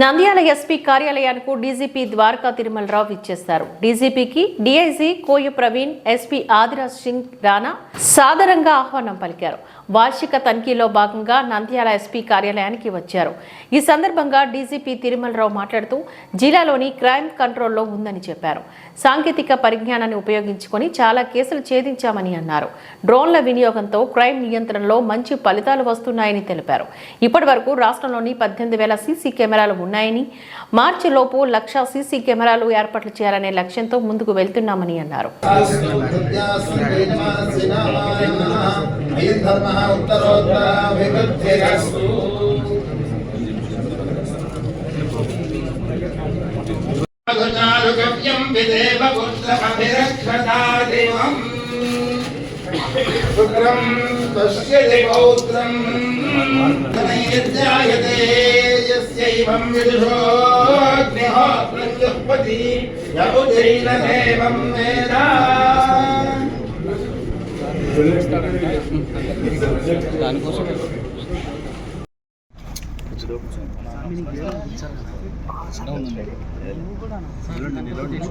Nandyal SP కార్యాలయానికి DGP Dwaraka Tirumalarao ఇచ్చేశారు డీజీపీకి డీఐజీ కోయ ప్రవీణ్ ఎస్పీ ఆదిరాజ్ సింగ్ రాణా సాదరంగా ఆహ్వానం పలికారు. వార్షిక తనిఖీలో భాగంగా నంద్యాల ఎస్పీ కార్యాలయానికి వచ్చారు. ఈ సందర్భంగా డీజీపీ తిరుమలరావు మాట్లాడుతూ జిల్లాలోని క్రైమ్ కంట్రోల్లో ఉందని చెప్పారు. సాంకేతిక పరిజ్ఞానాన్ని ఉపయోగించుకొని చాలా కేసులు ఛేదించామని అన్నారు. డ్రోన్ల వినియోగంతో క్రైమ్ నియంత్రణలో మంచి ఫలితాలు వస్తున్నాయని తెలిపారు. ఇప్పటి వరకు రాష్ట్రంలోని పద్దెనిమిది వేల సీసీ కెమెరాలు ఉన్నాయని. మార్చిలోపు లక్ష సీసీ కెమెరాలు ఏర్పాట్లు చేయాలనే లక్ష్యంతో ముందుకు వెళ్తున్నామని అన్నారు. గవ్యం విదేవ పుత్రమభిరక్షతాదివం శుక్రం పశ్యతి పౌత్రం నైర్జాయతే విదుషోగ్నిహోత్రం జుహ్వతి యముదైనమేవం వేద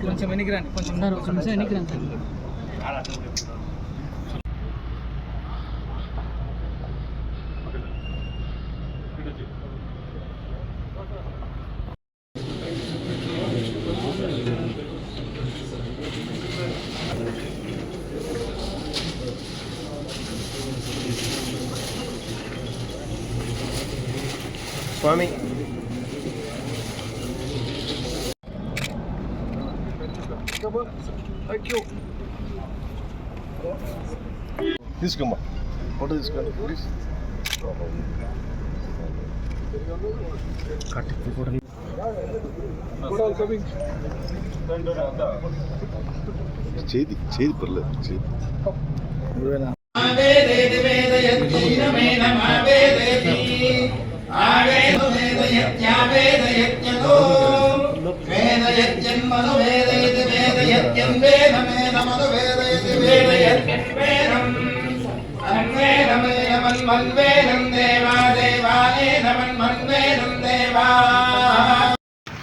కొంచెం వెనక్కి రండి కొంచెం కొంచెం నిమిషం వెనక్కి రండి. స్వామి తీసుకోమ్మా ఫోటో తీసుకోండి ప్లీజ్ చేతి చేతి పర్లేదు చేతి ఆవేదేతి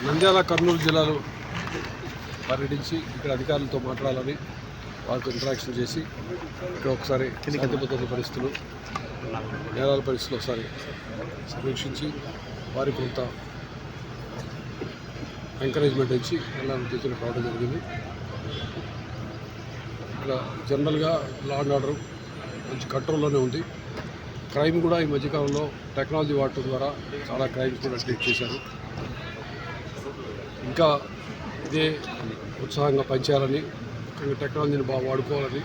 నంద్యాల కర్నూలు జిల్లాలో పర్యటించి ఇక్కడ అధికారులతో మాట్లాడాలని వారితో ఇంటరాక్షన్ చేసి ఇక్కడ ఒకసారి శాంతి భద్రత పరిస్థితులు నేరాల పరిస్థితులు ఒకసారి సమీక్షించి వారికి కొంత ఎంకరేజ్మెంట్ ఇచ్చి ఎలా ఉద్దేశంలో రావడం జరిగింది. ఇక్కడ జనరల్గా లా అండ్ ఆర్డర్ మంచి కంట్రోల్లోనే ఉంది. క్రైమ్ కూడా ఈ మధ్యకాలంలో టెక్నాలజీ వాడటం ద్వారా చాలా క్రైమ్స్ కూడా డిటెక్ట్ చేశారు. ఇంకా ఇదే ఉత్సాహంగా పనిచేయాలని ముఖ్యంగా టెక్నాలజీని బాగా వాడుకోవాలని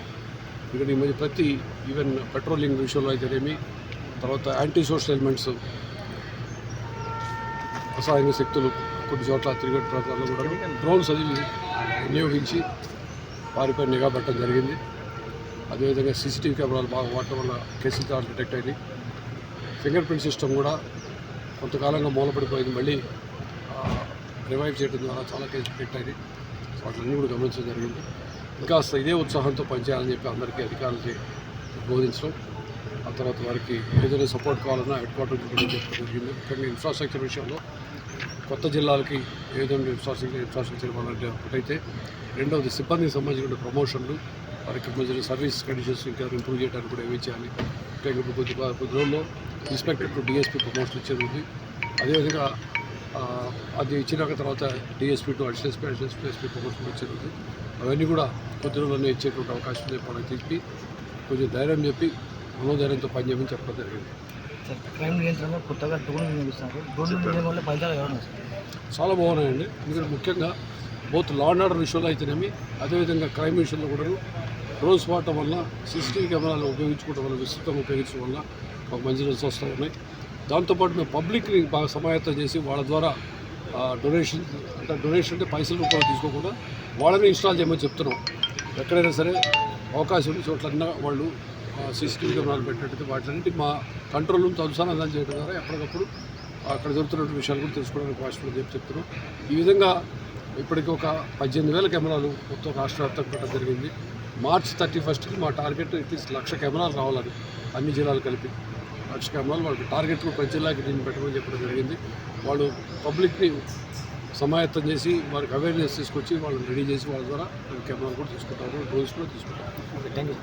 ఇక్కడ ఈ మధ్య ప్రతి ఈవెన్ పెట్రోలింగ్ విషయంలో అయితేనేమి తర్వాత యాంటీ సోషల్ ఎలిమెంట్స్ రసాయన శక్తులు కొన్ని చోట్ల తిరిగే ప్రాంతాల్లో కూడా డ్రోన్స్ అది వినియోగించి వారిపై నిఘా పెట్టడం జరిగింది. అదేవిధంగా సీసీటీవీ కెమెరాలు బాగా వాడటం వల్ల కేసులు చాలా డిటెక్ట్ అయింది ఫింగర్ ప్రింట్ సిస్టమ్ కూడా కొంతకాలంగా మూలపడిపోయింది. మళ్ళీ రివైవ్ చేయడం ద్వారా చాలా కేసులు డిటెక్ట్ అయింది సో వాటిని కూడా గమనించడం జరిగింది. ఇంకా ఇదే ఉత్సాహంతో పనిచేయాలని చెప్పి అందరికీ అధికారులకి బోధించడం. ఆ తర్వాత వారికి ఏదైనా సపోర్ట్ కావాలన్నా హెడ్ క్వార్టర్ జరిగింది. ముఖ్యంగా ఇన్ఫ్రాస్ట్రక్చర్ విషయంలో కొత్త జిల్లాలకి ఏ విధంగా ఇన్ఫ్రాస్ట్రక్చర్ ఇన్ఫ్రాస్ట్రక్చర్ ఇవ్వాలంటే ఒకటైతే రెండవది సిబ్బందికి సంబంధించిన ప్రమోషన్లు వారికి సంబంధించిన సర్వీస్ కండిషన్స్ ఇంకా ఇంప్రూవ్ చేయడానికి కూడా ఏమి చేయాలి. ఇంకా ఇప్పుడు కొద్ది కొద్ది రోజుల్లో ఇన్స్పెక్టర్ టు డిఎస్పీ ప్రమోషన్ ఇచ్చేది ఉంది. అదేవిధంగా అది ఇచ్చినాక తర్వాత DSP to additional SP additional SP SP promotion వచ్చేది అవన్నీ కూడా కొద్ది రోజుల్లోనే ఇచ్చేటువంటి అవకాశం ఉంది. వాళ్ళకి చెప్పి కొంచెం ధైర్యం చెప్పి మనోధైర్యంతో పనిచేయమని చెప్పడం జరిగింది. క్రైమ్ కొత్తగా డ్రోన్ వినియోగిస్తున్నారు. డ్రోన్ వినియోగం వల్ల ఫలితాలు ఎవరు సార్? చాలా బాగున్నాయండి. ఎందుకంటే ముఖ్యంగా బోత్ లా అండ్ ఆర్డర్ విషయంలో అయితేనేమి అదేవిధంగా క్రైమ్ విషయంలో కూడా డ్రోన్స్ వాడటం వల్ల సీసీటీవీ కెమెరాలు ఉపయోగించుకోవడం వల్ల విస్తృతంగా ఉపయోగించడం వల్ల మాకు మంచి రిజల్ట్స్ వస్తూ ఉన్నాయి. దాంతోపాటు మేము పబ్లిక్ని బాగా సమాయత్తం చేసి వాళ్ళ ద్వారా డొనేషన్ అంటే డొనేషన్ అంటే పైసలు రూపాయలు తీసుకోకుండా వాళ్ళని ఇన్స్టాల్ చేయమని చెప్తున్నాం. ఎక్కడైనా సరే అవకాశం ఉన్న చోట్లన్నా వాళ్ళు సీసీటీవీ కెమెరాలు పెట్టినట్టు వాటిని మా కంట్రోల్ రూమ్ అనుసంధానం చేయడం ద్వారా ఎప్పటికప్పుడు అక్కడ జరుగుతున్న విషయాలు కూడా తెలుసుకోవడానికి వాష్పూర్ చెప్పి చెప్తున్నాం. ఈ విధంగా ఇప్పటికి ఒక పద్దెనిమిది వేల కెమెరాలు మొత్తం రాష్ట్ర వ్యాప్తంగా పెట్టడం జరిగింది. మార్చ్ థర్టీ ఫస్ట్కి మా టార్గెట్ అట్లీస్ట్ లక్ష కెమెరాలు రావాలని అన్ని జిల్లాలు కలిపి. లక్ష కెమెరాలు వాళ్ళకి టార్గెట్ కూడా ప్రతి జిల్లాకి దీన్ని పెట్టమని చెప్పడం జరిగింది. వాళ్ళు పబ్లిక్ని సమాయత్తం చేసి వారికి అవేర్నెస్ తీసుకొచ్చి వాళ్ళని రెడీ చేసి వాళ్ళ ద్వారా కెమెరాలు కూడా తీసుకుంటారు డ్రోన్స్ కూడా తీసుకుంటారు. Thank you